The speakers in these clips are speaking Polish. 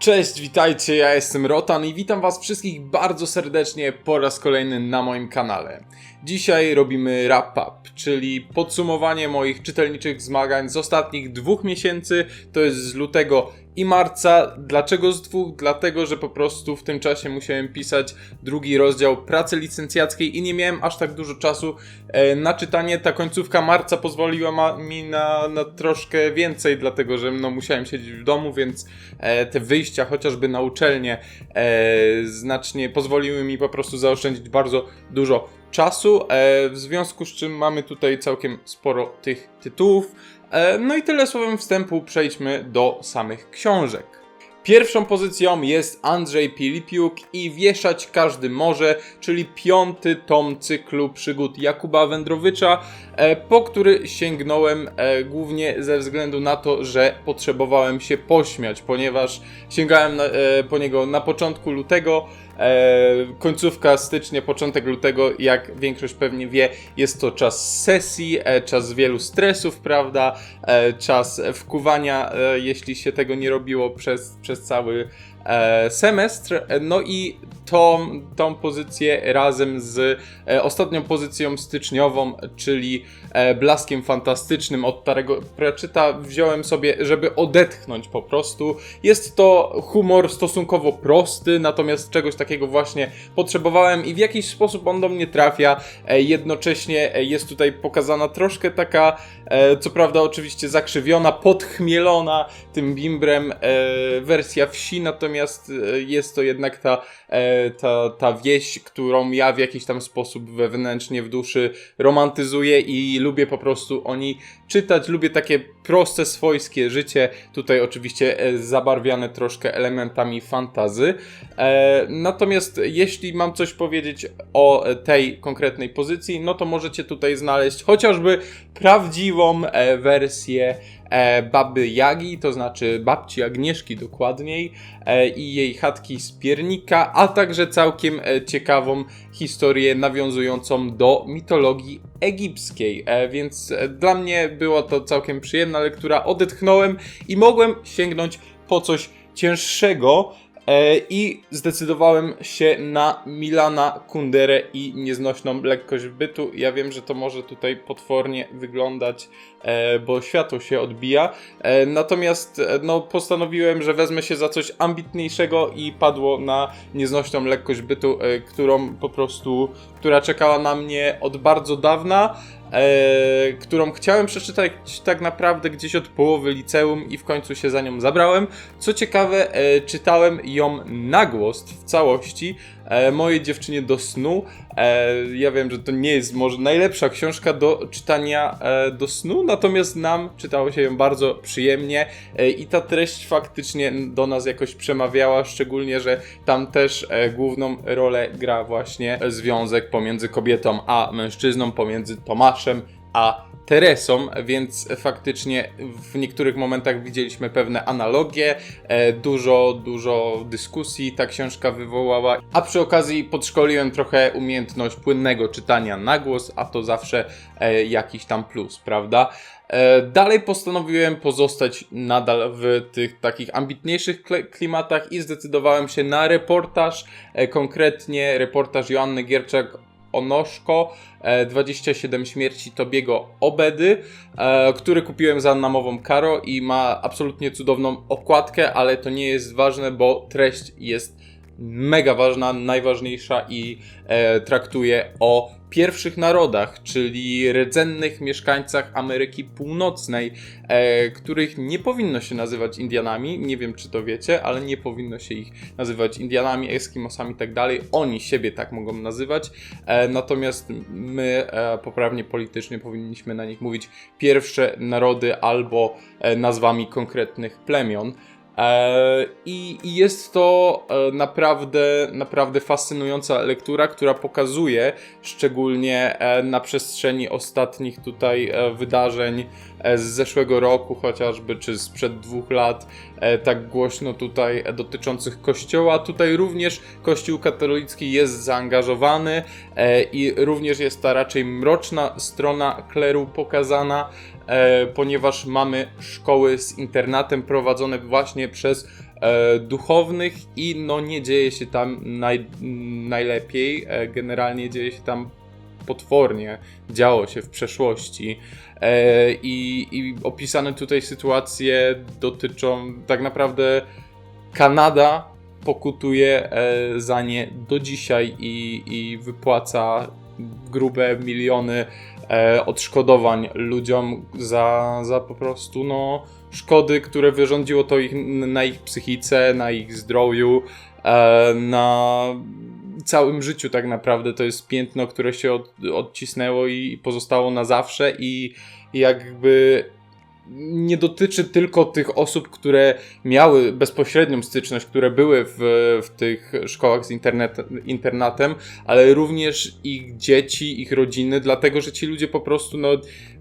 Cześć, witajcie, ja jestem Rotan i witam was wszystkich bardzo serdecznie po raz kolejny na moim kanale. Dzisiaj robimy wrap up, czyli podsumowanie moich czytelniczych zmagań z ostatnich dwóch miesięcy, to jest z lutego i marca. Dlaczego z dwóch? Dlatego, że po prostu w tym czasie musiałem pisać drugi rozdział pracy licencjackiej i nie miałem aż tak dużo czasu e, na czytanie. Ta końcówka marca pozwoliła mi na, na troszkę więcej, dlatego że no, musiałem siedzieć w domu, więc e, te wyjścia chociażby na uczelnię e, znacznie pozwoliły mi po prostu zaoszczędzić bardzo dużo czasu, w związku z czym mamy tutaj całkiem sporo tych tytułów. E, No i tyle słowem wstępu, przejdźmy do samych książek. Pierwszą pozycją jest Andrzej Pilipiuk i Wieszać każdy może, czyli piąty tom cyklu przygód Jakuba Wędrowicza, e, po który sięgnąłem e, głównie ze względu na to, że potrzebowałem się pośmiać, ponieważ sięgałem na, e, po niego na początku lutego, końcówka stycznia, początek lutego, jak większość pewnie wie, jest to czas sesji, czas wielu stresów, prawda, czas wkuwania, jeśli się tego nie robiło przez, e, semestr. E, No i tą, tą pozycję razem z e, ostatnią pozycją styczniową, czyli e, Blaskiem Fantastycznym od Tarego Pratchetta wziąłem sobie, żeby odetchnąć po prostu. Jest to humor stosunkowo prosty, natomiast czegoś takiego właśnie potrzebowałem i w jakiś sposób on do mnie trafia. Jednocześnie jest tutaj pokazana troszkę taka, co prawda oczywiście zakrzywiona, podchmielona tym bimbrem wersja wsi, natomiast e, jest to jednak ta, e, ta, ta wieś, którą ja w jakiś tam sposób wewnętrznie w duszy romantyzuję i lubię po prostu o niej czytać, lubię takie proste, swojskie życie, tutaj oczywiście e, zabarwiane troszkę elementami fantazy. Natomiast jeśli mam coś powiedzieć o tej konkretnej pozycji, no to możecie tutaj znaleźć chociażby prawdziwą wersję baby Jagi, to znaczy babci Agnieszki dokładniej e, i jej chatki z piernika, a także całkiem e, ciekawą historię nawiązującą do mitologii egipskiej, e, więc e, dla mnie była to całkiem przyjemna lektura, odetchnąłem i mogłem sięgnąć po coś cięższego, E, I zdecydowałem się na Milana Kunderę i nieznośną lekkość bytu. Ja wiem, że to może tutaj potwornie wyglądać, e, bo światło się odbija. E, Natomiast e, no, postanowiłem, że wezmę się za coś ambitniejszego i padło na nieznośną lekkość bytu, e, którą po prostu, która czekała na mnie od bardzo dawna. E, którą chciałem przeczytać tak naprawdę gdzieś od połowy liceum i w końcu się za nią zabrałem. Co ciekawe, e, czytałem ją na głos w całości e, mojej dziewczynie do snu. E, ja wiem, że to nie jest może najlepsza książka do czytania e, do snu, natomiast nam czytało się ją bardzo przyjemnie e, i ta treść faktycznie do nas jakoś przemawiała, szczególnie, że tam też e, główną rolę gra właśnie związek pomiędzy kobietą a mężczyzną, pomiędzy Tomaszem a Teresą, więc faktycznie w niektórych momentach widzieliśmy pewne analogie, e, dużo, dużo dyskusji ta książka wywołała, a przy okazji podszkoliłem trochę umiejętność płynnego czytania na głos, a to zawsze e, jakiś tam plus, prawda? E, Dalej postanowiłem pozostać nadal w tych takich ambitniejszych klimatach i zdecydowałem się na reportaż, konkretnie reportaż Joanny Gierczak Onoszko, e, 27 śmierci Tobiego Obedy, e, który kupiłem za namową Karo i ma absolutnie cudowną okładkę, ale to nie jest ważne, bo treść jest mega ważna, najważniejsza i e, traktuje o pierwszych narodach, czyli rdzennych mieszkańcach Ameryki Północnej, e, których nie powinno się nazywać Indianami. Nie wiem, czy to wiecie, ale nie powinno się ich nazywać Indianami, Eskimosami i tak dalej. Oni siebie tak mogą nazywać, e, natomiast my e, poprawnie politycznie powinniśmy na nich mówić pierwsze narody albo e, nazwami konkretnych plemion. E, I, jest to e, naprawdę, naprawdę fascynująca lektura, która pokazuje, szczególnie e, na przestrzeni ostatnich tutaj wydarzeń z zeszłego roku, chociażby, czy sprzed dwóch lat, tak głośno tutaj dotyczących Kościoła. Tutaj również Kościół katolicki jest zaangażowany i również jest ta raczej mroczna strona kleru pokazana, ponieważ mamy szkoły z internatem prowadzone właśnie przez e, duchownych i no nie dzieje się tam naj, najlepiej. E, generalnie dzieje się tam potwornie, działo się w przeszłości. E, i, I opisane tutaj sytuacje dotyczą tak naprawdę Kanada pokutuje e, za nie do dzisiaj i, i wypłaca grube miliony e, odszkodowań ludziom za, za po prostu no, szkody, które wyrządziło to ich, na ich psychice, na ich zdrowiu, e, na całym życiu tak naprawdę. To jest piętno, które się od, odcisnęło i pozostało na zawsze i jakby nie dotyczy tylko tych osób, które miały bezpośrednią styczność, które były w, w tych szkołach z internet, internatem, ale również ich dzieci, ich rodziny, dlatego że ci ludzie po prostu no,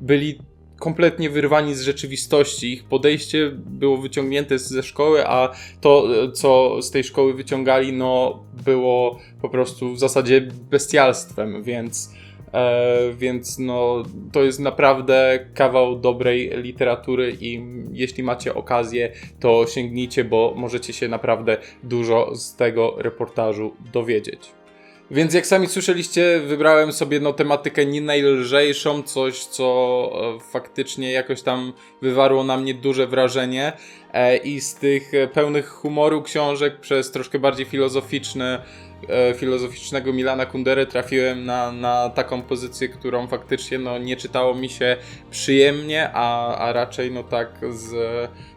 byli kompletnie wyrwani z rzeczywistości. Ich podejście było wyciągnięte ze szkoły, a to, co z tej szkoły wyciągali, no, było po prostu w zasadzie bestialstwem, więc E, więc no, to jest naprawdę kawał dobrej literatury i jeśli macie okazję, to sięgnijcie, bo możecie się naprawdę dużo z tego reportażu dowiedzieć. Więc jak sami słyszeliście, wybrałem sobie no, tematykę nie najlżejszą, coś co e, faktycznie jakoś tam wywarło na mnie duże wrażenie. E, I z tych pełnych humoru książek przez troszkę bardziej filozoficzne e, filozoficznego Milana Kundery trafiłem na, na taką pozycję, którą faktycznie no, nie czytało mi się przyjemnie, a, a raczej no tak z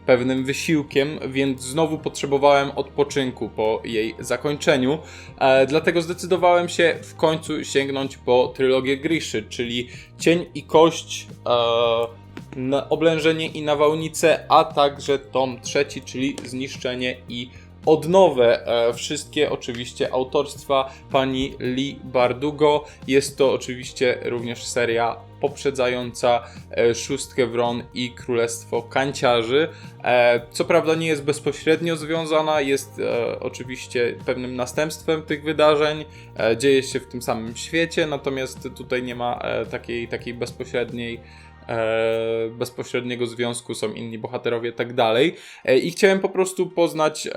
pewnym wysiłkiem, więc znowu potrzebowałem odpoczynku po jej zakończeniu. E, dlatego zdecydowałem się w końcu sięgnąć po trylogię Griszy, czyli Cień i Kość, e, oblężenie i nawałnice, a także tom trzeci, czyli Zniszczenie i odnowę. E, wszystkie oczywiście autorstwa pani Lee Bardugo. Jest to oczywiście również seria poprzedzająca e, Szóstkę Wron i Królestwo Kanciarzy. E, co prawda nie jest bezpośrednio związana, jest oczywiście pewnym następstwem tych wydarzeń. Dzieje się w tym samym świecie, natomiast tutaj nie ma takiej, takiej bezpośredniej bezpośredniego związku, są inni bohaterowie i tak dalej. E, I chciałem po prostu poznać e,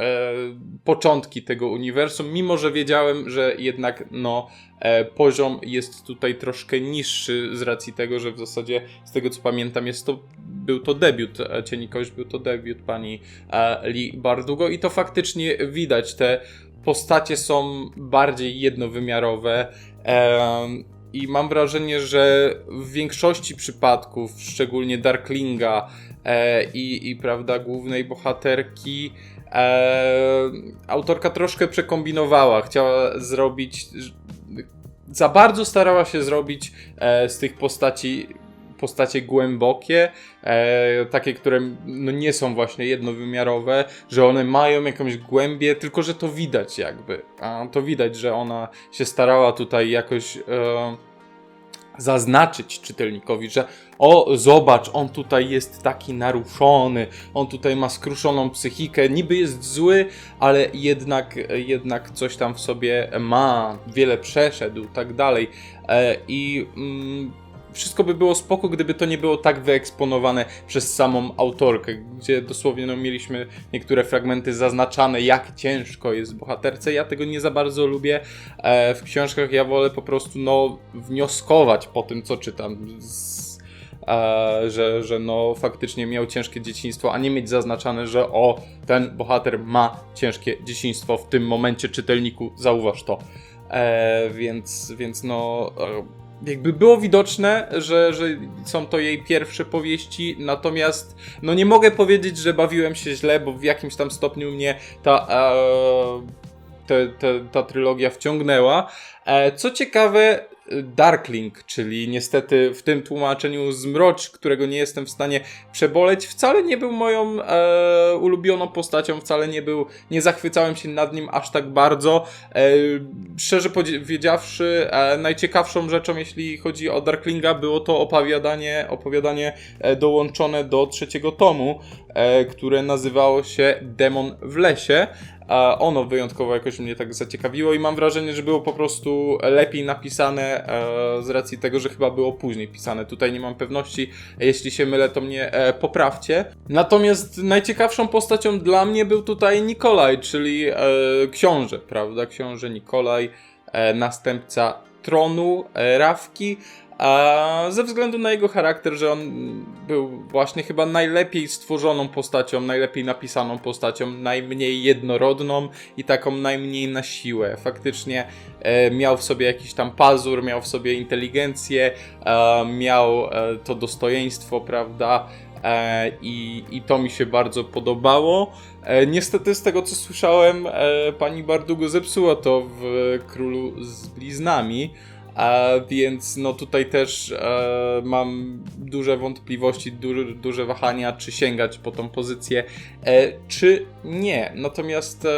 początki tego uniwersum, mimo że wiedziałem, że jednak no, e, poziom jest tutaj troszkę niższy z racji tego, że w zasadzie z tego co pamiętam jest to był to debiut e, Cieni Kość, był to debiut pani e, Lee Bardugo i to faktycznie widać, te postacie są bardziej jednowymiarowe. I mam wrażenie, że w większości przypadków, szczególnie Darklinga e, i, i prawda, głównej bohaterki, e, autorka troszkę przekombinowała. Chciała zrobić. Za bardzo starała się zrobić e, z tych postaci postacie głębokie, e, takie, które no, nie są właśnie jednowymiarowe, że one mają jakąś głębię, tylko że to widać jakby. A to widać, że ona się starała tutaj jakoś. E, zaznaczyć czytelnikowi, że o, zobacz, on tutaj jest taki naruszony, on tutaj ma skruszoną psychikę, niby jest zły, ale jednak, jednak coś tam w sobie ma, wiele przeszedł, tak dalej. E, I mm, wszystko by było spoko, gdyby to nie było tak wyeksponowane przez samą autorkę, gdzie dosłownie no, mieliśmy niektóre fragmenty zaznaczane, jak ciężko jest bohaterce. Ja tego nie za bardzo lubię. E, w książkach ja wolę po prostu no, wnioskować po tym, co czytam. E, że, że no faktycznie miał ciężkie dzieciństwo, a nie mieć zaznaczane, że o, ten bohater ma ciężkie dzieciństwo w tym momencie czytelniku, zauważ to. E, więc, więc no jakby było widoczne, że, że są to jej pierwsze powieści, natomiast no nie mogę powiedzieć, że bawiłem się źle, bo w jakimś tam stopniu mnie ta, e, te, te, ta trylogia wciągnęła. E, co ciekawe, Darkling, czyli niestety w tym tłumaczeniu Zmrocz, którego nie jestem w stanie przeboleć, wcale nie był moją e, ulubioną postacią, wcale nie był, nie zachwycałem się nad nim aż tak bardzo. E, szczerze powiedziawszy, e, najciekawszą rzeczą, jeśli chodzi o Darklinga, było to opowiadanie, opowiadanie e, dołączone do trzeciego tomu, e, które nazywało się Demon w lesie. E, ono wyjątkowo jakoś mnie tak zaciekawiło i mam wrażenie, że było po prostu lepiej napisane e, z racji tego, że chyba było później pisane. Tutaj nie mam pewności, jeśli się mylę, to mnie e, poprawcie. Natomiast najciekawszą postacią dla mnie był tutaj Nikolaj, czyli e, książę, prawda? Książę Nikolaj, następca tronu Rawki. A ze względu na jego charakter, że on był właśnie chyba najlepiej stworzoną postacią, najlepiej napisaną postacią, najmniej jednorodną i taką najmniej na siłę. Faktycznie e, miał w sobie jakiś tam pazur, miał w sobie inteligencję, e, miał e, to dostojeństwo, prawda? E, i, I to mi się bardzo podobało. E, niestety, z tego co słyszałem, e, pani Bardugo zepsuła to w Królu z Bliznami. A więc no tutaj też e, mam duże wątpliwości, duże, duże wahania, czy sięgać po tą pozycję, e, czy nie. Natomiast e,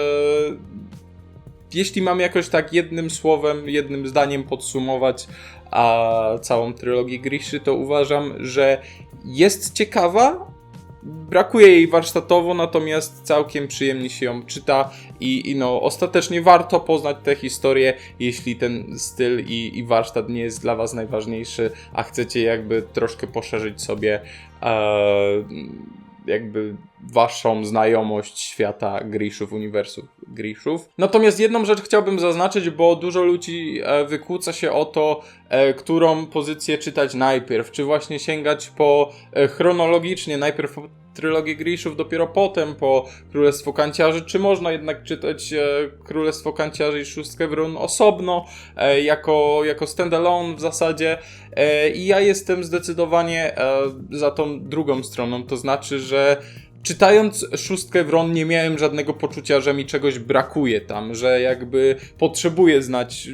jeśli mam jakoś tak jednym słowem, jednym zdaniem podsumować a całą trylogię Griszy, to uważam, że jest ciekawa, brakuje jej warsztatowo, natomiast całkiem przyjemnie się ją czyta i, i no, ostatecznie warto poznać tę historię, jeśli ten styl i, i warsztat nie jest dla Was najważniejszy, a chcecie jakby troszkę poszerzyć sobie e, jakby waszą znajomość świata Griszów, uniwersów Griszów. Natomiast jedną rzecz chciałbym zaznaczyć, bo dużo ludzi e, wykłóca się o to, e, którą pozycję czytać najpierw. Czy właśnie sięgać po e, chronologicznie, najpierw trylogię Griszów, dopiero potem po Królestwo Kanciarzy, czy można jednak czytać e, Królestwo Kanciarzy i Szóstkę Wrun osobno, e, jako, jako standalone w zasadzie. E, I ja jestem zdecydowanie za tą drugą stroną, to znaczy, że czytając szóstkę Wron nie miałem żadnego poczucia, że mi czegoś brakuje tam, że jakby potrzebuję znać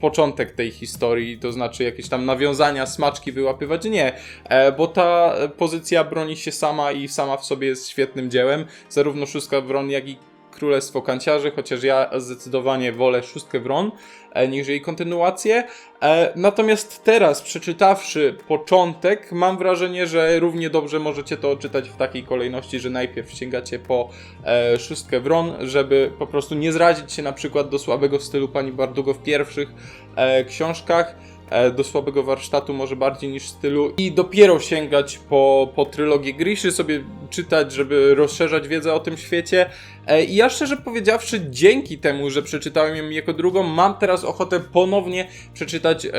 początek tej historii, to znaczy jakieś tam nawiązania, smaczki wyłapywać. Nie, e, bo ta pozycja broni się sama i sama w sobie jest świetnym dziełem. Zarówno szóstka Wron, jak i Królestwo Kanciarzy, chociaż ja zdecydowanie wolę Szóstkę Wron e, niż jej kontynuację. E, natomiast teraz, przeczytawszy początek, mam wrażenie, że równie dobrze możecie to czytać w takiej kolejności, że najpierw sięgacie po e, Szóstkę Wron, żeby po prostu nie zrazić się na przykład do słabego stylu pani Bardugo w pierwszych e, książkach e, do słabego warsztatu, może bardziej niż stylu, i dopiero sięgać po, po trylogię Griszy, sobie czytać, żeby rozszerzać wiedzę o tym świecie. E, I ja szczerze powiedziawszy, dzięki temu, że przeczytałem ją jako drugą, mam teraz ochotę ponownie przeczytać e,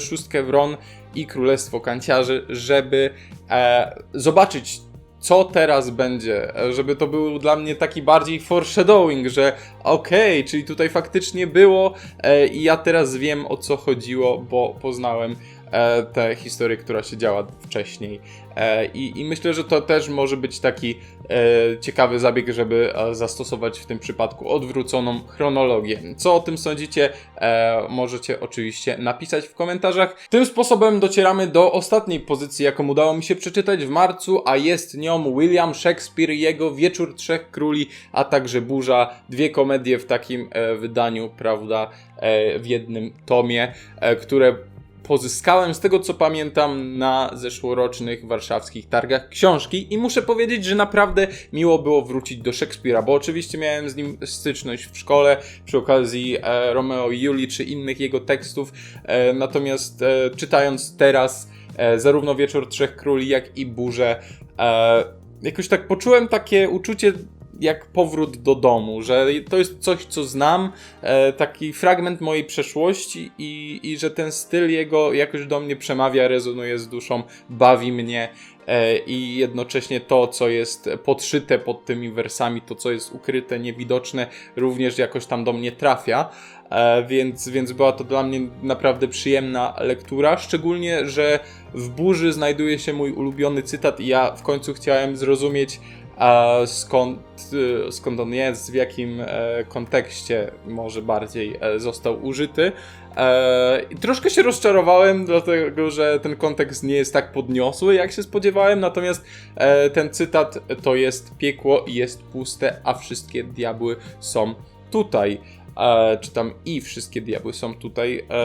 Szóstkę Wron i Królestwo Kanciarzy, żeby e, zobaczyć co teraz będzie, e, żeby to był dla mnie taki bardziej foreshadowing, że okej, okay, czyli tutaj faktycznie było e, i ja teraz wiem o co chodziło, bo poznałem tę historię, która się działa wcześniej. E, I, I myślę, że to też może być taki e, ciekawy zabieg, żeby e, zastosować w tym przypadku odwróconą chronologię. Co o tym sądzicie? E, możecie oczywiście napisać w komentarzach. Tym sposobem docieramy do ostatniej pozycji, jaką udało mi się przeczytać w marcu, a jest nią William Shakespeare, jego Wieczór Trzech Króli, a także Burza. Dwie komedie w takim e, wydaniu, prawda, e, w jednym tomie, e, które pozyskałem z tego co pamiętam na zeszłorocznych warszawskich targach książki i muszę powiedzieć, że naprawdę miło było wrócić do Szekspira, bo oczywiście miałem z nim styczność w szkole przy okazji e, Romeo i Julii czy innych jego tekstów, e, natomiast e, czytając teraz e, zarówno Wieczór Trzech Króli, jak i Burzę, e, jakoś tak poczułem takie uczucie jak powrót do domu, że to jest coś, co znam, e, taki fragment mojej przeszłości i, i że ten styl jego jakoś do mnie przemawia, rezonuje z duszą, bawi mnie e, i jednocześnie to, co jest podszyte pod tymi wersami, to, co jest ukryte, niewidoczne, również jakoś tam do mnie trafia. E, więc, więc była to dla mnie naprawdę przyjemna lektura, szczególnie, że w burzy znajduje się mój ulubiony cytat i ja w końcu chciałem zrozumieć, a skąd, y, skąd on jest, w jakim e, kontekście może bardziej e, został użyty. E, troszkę się rozczarowałem, dlatego że ten kontekst nie jest tak podniosły, jak się spodziewałem, natomiast ten cytat to jest piekło i jest puste, a wszystkie diabły są tutaj. E, czy tam i wszystkie diabły są tutaj. E,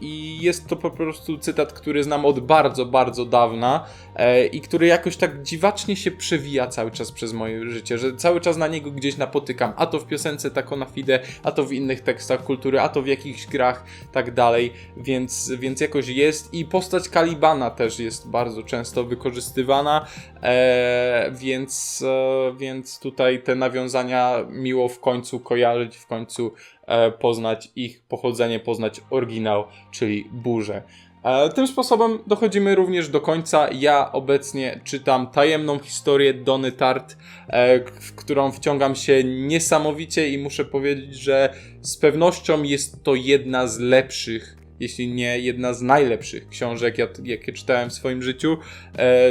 I jest to po prostu cytat, który znam od bardzo, bardzo dawna e, i który jakoś tak dziwacznie się przewija cały czas przez moje życie, że cały czas na niego gdzieś napotykam, a to w piosence Taco na Fide, a to w innych tekstach kultury, a to w jakichś grach, tak dalej, więc, więc jakoś jest. I postać Kalibana też jest bardzo często wykorzystywana, e, więc, e, więc tutaj te nawiązania miło w końcu kojarzyć, w końcu e, poznać ich pochodzenie, poznać oryginał, czyli burzę. E, Tym sposobem dochodzimy również do końca. Ja obecnie czytam tajemną historię Dony Tart, e, w którą wciągam się niesamowicie i muszę powiedzieć, że z pewnością jest to jedna z lepszych, jeśli nie jedna z najlepszych książek, jak- jakie czytałem w swoim życiu.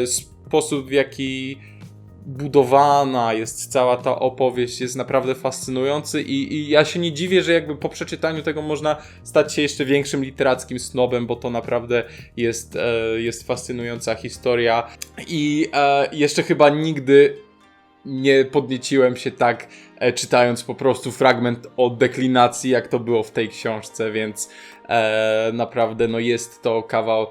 Sposób, w jaki budowana jest cała ta opowieść, jest naprawdę fascynujący i, i ja się nie dziwię, że jakby po przeczytaniu tego można stać się jeszcze większym literackim snobem, bo to naprawdę jest, e, jest fascynująca historia. I e, jeszcze chyba nigdy nie podnieciłem się tak e, czytając po prostu fragment o deklinacji, jak to było w tej książce, więc e, naprawdę no jest to kawał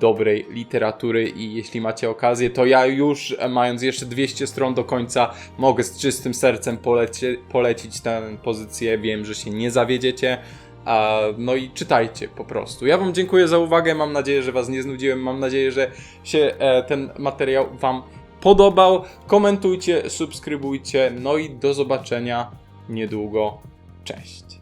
dobrej literatury i jeśli macie okazję, to ja już e, mając jeszcze 200 stron do końca mogę z czystym sercem polecie, polecić tę pozycję. Wiem, że się nie zawiedziecie. A, no i czytajcie po prostu. Ja Wam dziękuję za uwagę. Mam nadzieję, że Was nie znudziłem. Mam nadzieję, że się e, ten materiał Wam podobał. Komentujcie, subskrybujcie. No i do zobaczenia niedługo. Cześć.